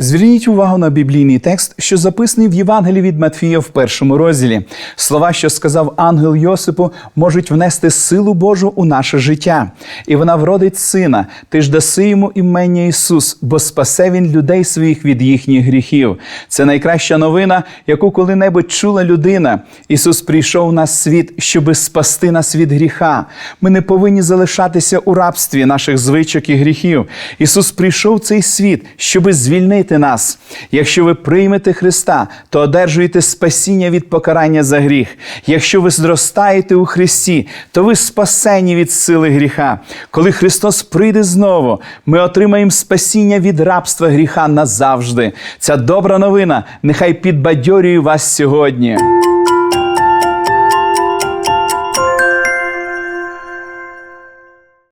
Зверніть увагу на біблійний текст, що записаний в Євангелії від Матфія в першому розділі. Слова, що сказав ангел Йосипу, можуть внести силу Божу у наше життя. І вона вродить сина. Ти ж даси йому імення Ісус, бо спасе він людей своїх від їхніх гріхів. Це найкраща новина, яку коли-небудь чула людина. Ісус прийшов на світ, щоби спасти нас від гріха. Ми не повинні залишатися у рабстві наших звичок і гріхів. Ісус прийшов в цей світ, щоби звільнити нас. Якщо ви приймете Христа, то одержуєте спасіння від покарання за гріх. Якщо ви зростаєте у Христі, то ви спасені від сили гріха. Коли Христос прийде знову, ми отримаємо спасіння від рабства гріха назавжди. Ця добра новина нехай підбадьорює вас сьогодні.